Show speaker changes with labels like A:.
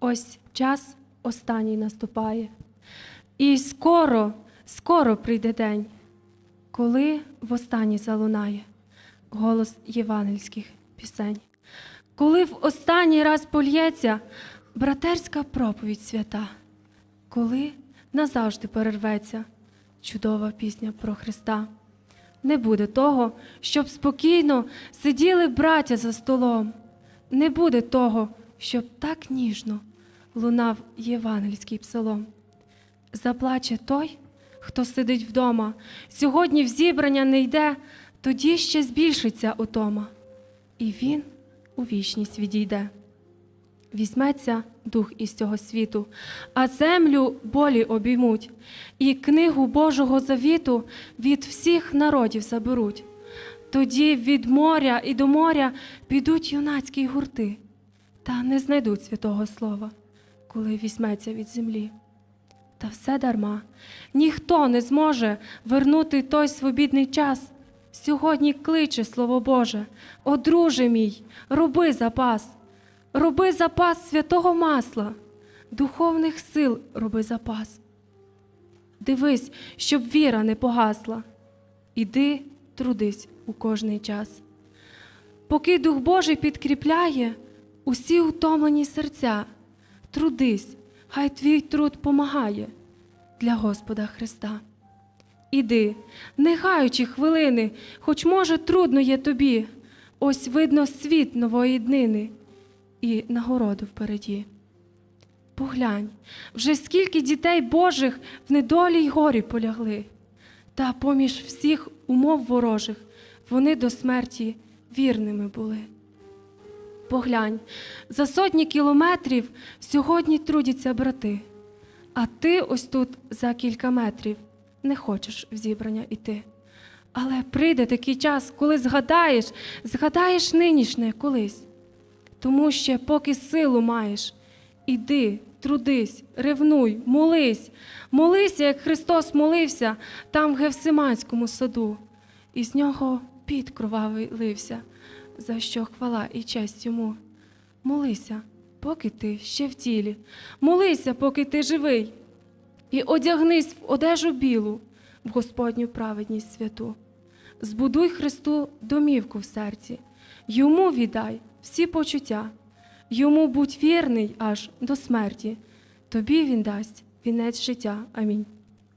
A: Ось час останній наступає. І скоро, скоро прийде день, коли востаннє залунає голос євангельських пісень, коли в останній раз польється братерська проповідь свята, коли назавжди перерветься чудова пісня про Христа. Не буде того, щоб спокійно сиділи браття за столом. Не буде того, щоб так ніжно лунав євангельський псалом. Заплаче той, хто сидить вдома, сьогодні в зібрання не йде, тоді ще збільшиться утома, і він у вічність відійде. Візьметься дух із цього світу, а землю болі обіймуть, і книгу Божого завіту від всіх народів заберуть. Тоді від моря і до моря підуть юнацькі гурти, та не знайдуть святого слова, коли візьметься від землі. Та все дарма, ніхто не зможе вернути той свобідний час. Сьогодні кличе Слово Боже, о друже мій, роби запас, роби запас святого масла, духовних сил роби запас. Дивись, щоб віра не погасла. Іди, трудись у кожний час. Поки Дух Божий підкріпляє усі утомлені серця, трудись, хай твій труд помагає для Господа Христа. Іди, не гаючи хвилини, хоч може трудно є тобі, ось видно світ нової днини і нагороду впереді. Поглянь, вже скільки дітей Божих в недолі й горі полягли, та поміж всіх умов ворожих вони до смерті вірними були. Поглянь, за сотні кілометрів сьогодні трудяться брати, а ти ось тут за кілька метрів не хочеш в зібрання йти. Але прийде такий час, коли згадаєш, згадаєш нинішнє колись. Тому ще поки силу маєш, іди, трудись, ревнуй, молись, молися, як Христос молився там в Гевсиманському саду, і з нього під кровавий лився, за що хвала і честь йому. Молися, поки ти ще в тілі, молися, поки ти живий, і одягнись в одежу білу, в Господню праведність святу. Збудуй Христу домівку в серці, йому віддай всі почуття, йому будь вірний аж до смерті, тобі він дасть вінець життя. Амінь.